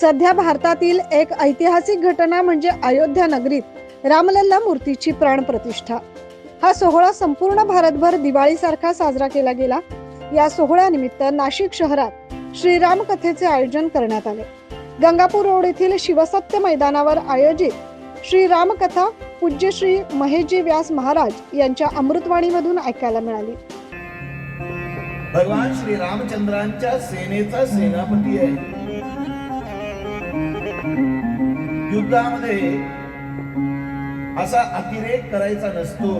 सध्या भारतातील एक ऐतिहासिक घटना म्हणजे अयोध्या नगरीत रामलल्ला मूर्तीची प्राणप्रतिष्ठा हा सोहळा संपूर्ण भारतभर दिवाळीसारखा साजरा केला गेला. या सोहळ्यानिमित्त नाशिक शहरात श्रीराम कथेचे आयोजन करण्यात आले. गंगापूर रोड येथील शिवसत्य मैदानावर आयोजित श्रीरामकथा पूज्य श्री महेशजी व्यास महाराज यांच्या अमृतवाणीमधून ऐकायला मिळाली. भगवान श्री रामचंद्रांच्या सेनेचा सेनापती आहे. युद्धामध्ये असा अतिरेक करायचा नसतो.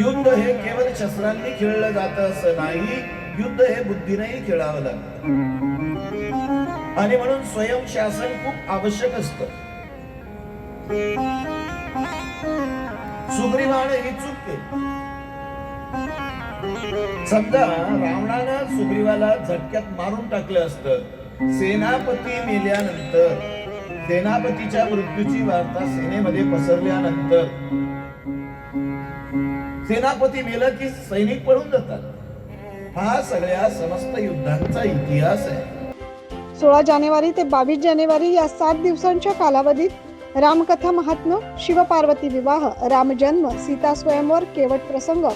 युद्ध हे केवळ शस्त्रांनी खेळलं जात असं नाही युद्ध हे बुद्धीनेही खेळावं लागतं. आणि म्हणून स्वयंशासन खूप आवश्यक असतं. सुग्रीवाने ही चूक केली. समजा रावणानं सुग्रीवाला झटक्यात मारून टाकलं असतं. सेनापती मेल्यानंतर सेनापतीच्या मृत्यूची वार्ता सेनेमध्ये पसरल्यानंतर. सेनापती मेलं की सैनिक पळून जातात. हा सगळ्या समस्त युद्धांचा इतिहास आहे. सोळा जानेवारी ते बावीस जानेवारी या सात दिवसांच्या कालावधीत रामकथा महात्म शिवपार्वती विवाह रामजन्म सीता स्वयंवर केवट प्रसंग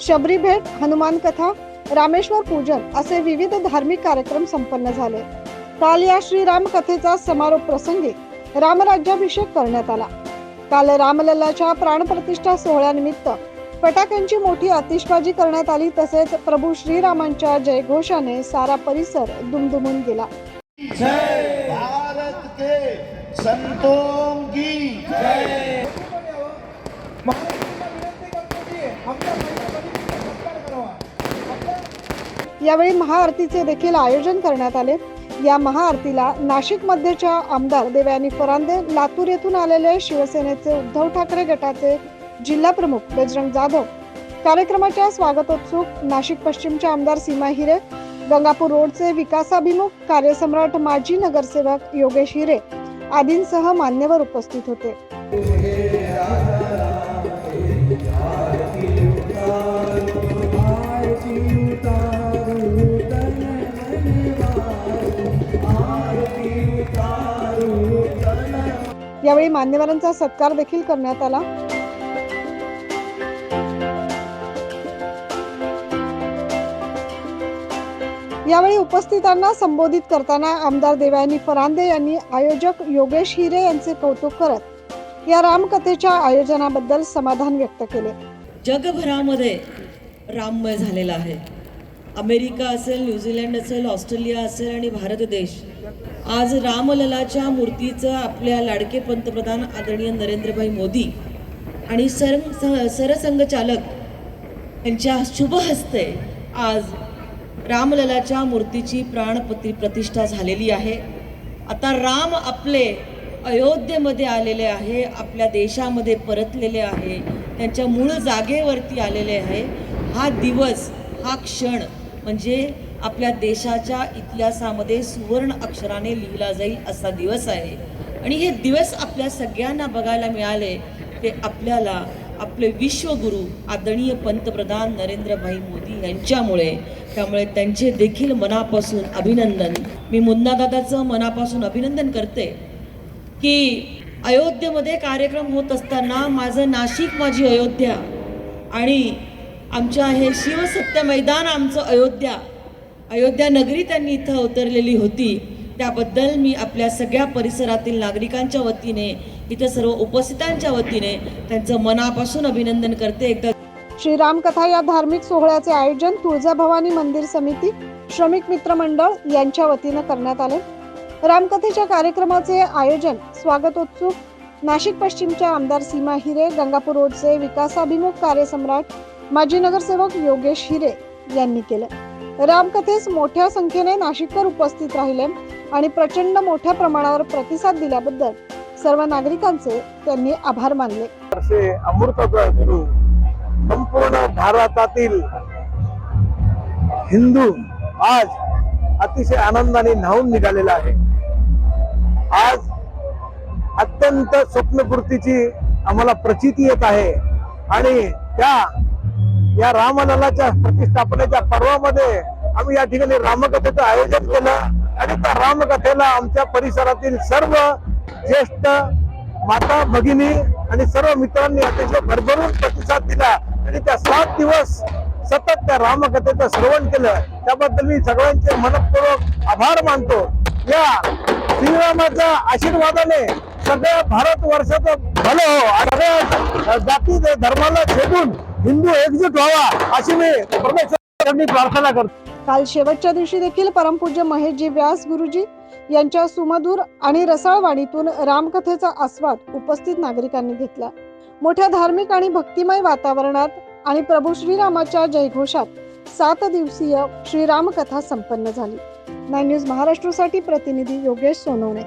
शबरी भेट हनुमान कथा रामेश्वर पूजन असे विविध धार्मिक कार्यक्रम संपन्न झाले. काल या श्रीराम कथेचा समारोप प्रसंगी रामराज्याभिषेक करण्यात आला. काल रामलल्लाच्या प्राणप्रतिष्ठा सोहळ्यानिमित्त फटाक्यांची मोठी आतिषबाजी करण्यात आली तसेच प्रभू श्रीरामांच्या जयघोषाने सारा परिसर दुमदुमून गेला. जय भारत के संतों की जय. यावेळी महाआरतीचे देखील आयोजन करण्यात आले. या महाआरतीला नाशिक मध्येच्या आमदार देवयानी फरांदे लातूर येथून आलेले शिवसेनेचे उद्धव ठाकरे गटाचे जिल्हा प्रमुख बजरंग जाधव. कार्यक्रमाच्या स्वागतोत्सुक नाशिक पश्चिमच्या आमदार सीमा हिरे गंगापूर रोडचे विकासाभिमुख कार्यसम्राट माजी नगरसेवक योगेश हिरे आदींसह मान्यवर उपस्थित होते. यावेळी मान्यवरांचा सत्कार देखील करण्यात आला. यावेळी उपस्थितांना संबोधित करताना आमदार देवयानी फरांदे यांनी आयोजक योगेश हिरे यांचे कौतुक करत या रामकथेच्या आयोजनाबद्दल समाधान व्यक्त केले. जगभरामध्ये राममय झालेला आहे. अमेरिका असेल न्यूझीलंड असेल ऑस्ट्रेलिया असेल आणि भारत देश आज रामललाच्या मूर्तीचं आपल्या लाडके पंतप्रधान आदरणीय नरेंद्रभाई मोदी आणि सर सरसंघचालक यांच्या शुभ हस्ते आज रामललाच्या मूर्तीची प्राणपती प्रतिष्ठा झालेली आहे. आता राम आपले अयोध्येमध्ये आलेले आहे आपल्या देशामध्ये परतलेले आहे त्यांच्या मूळ जागेवरती आलेले आहे. हा दिवस हा क्षण म्हणजे आपल्या देशाच्या इतिहासामध्ये सुवर्ण अक्षराने लिहिला जाईल असा दिवस आहे. आणि हे दिवस आपल्या सगळ्यांना बघायला मिळाले ते आपल्याला आपले विश्वगुरू आदरणीय पंतप्रधान नरेंद्रभाई मोदी यांच्यामुळे. त्यामुळे त्यांचे देखील मनापासून अभिनंदन. मी मुन्नादादाचं मनापासून अभिनंदन करते की अयोध्येमध्ये कार्यक्रम होत असताना माझं नाशिक माझी अयोध्या आणि आमच्या हे शिवसत्य मैदान आमचं अयोध्या अयोध्या नगरी त्यांनी इथं अवतरलेली होती. त्याबद्दल मी आपल्या सगळ्या परिसरातील नागरिकांच्या वतीने इथं सर्व उपस्थितांच्या वतीने त्यांचं मनापासून अभिनंदन करते. एकदा श्रीराम कथा या धार्मिक सोहळ्याचे आयोजन तुळजाभवानी मंदिर समिती श्रमिक मित्र मंडळ यांच्या वतीनं करण्यात आले. रामकथेच्या कार्यक्रमाचे आयोजन स्वागतोत्सुक नाशिक पश्चिमच्या आमदार सीमा हिरे गंगापूर रोडचे विकासाभिमुख कार्यसम्राट माजी नगरसेवक योगेश हिरे यांनी केलं. रामकथेस मोठ्या संख्येने नाशिककर उपस्थित राहिले आणि प्रचंड मोठ्या प्रमाणावर प्रतिसाद दिल्याबद्दल सर्व नागरिकांचे त्यांनी आभार मानले. वर्षे गुरु संपूर्ण भारतातील हिंदू आज अतिशय आनंदाने न्हावून निघालेला आहे. आज अत्यंत स्वप्नपूर्तीची आम्हाला प्रचिती येत आहे आणि त्या या रामललाच्या प्रतिष्ठापनेच्या पर्वामध्ये आम्ही या ठिकाणी रामकथेचं आयोजन केलं. आणि त्या रामकथेला आमच्या परिसरातील सर्व ज्येष्ठ माता भगिनी आणि सर्व मित्रांनी अतिशय भरभरून प्रतिसाद दिला. आणि त्या सात दिवस सतत त्या रामकथेचं श्रवण केलं. त्याबद्दल मी सगळ्यांचे मनपूर्वक आभार मानतो. या श्रीरामाच्या आशीर्वादाने सगळ्या भारत वर्षाचं भलं हो सगळ्या जाती धर्माला छेदून हिंदू एकजूट व्हावा अशी मी प्रार्थना करतो. काल शेवटच्या दिवशी देखील परमपूज्य महेशजी व्यास गुरुजी यांच्या सुमधुर आणि रसाळ वाणीतून रामकथेचा आस्वाद उपस्थित नागरिकांनी घेतला. मोठ्या धार्मिक आणि भक्तिमय वातावरणात आणि प्रभू श्रीरामाच्या जयघोषात सात दिवसीय श्रीराम कथा संपन्न झाली. नाईन न्यूज महाराष्ट्रासाठी प्रतिनिधी योगेश सोनवणे.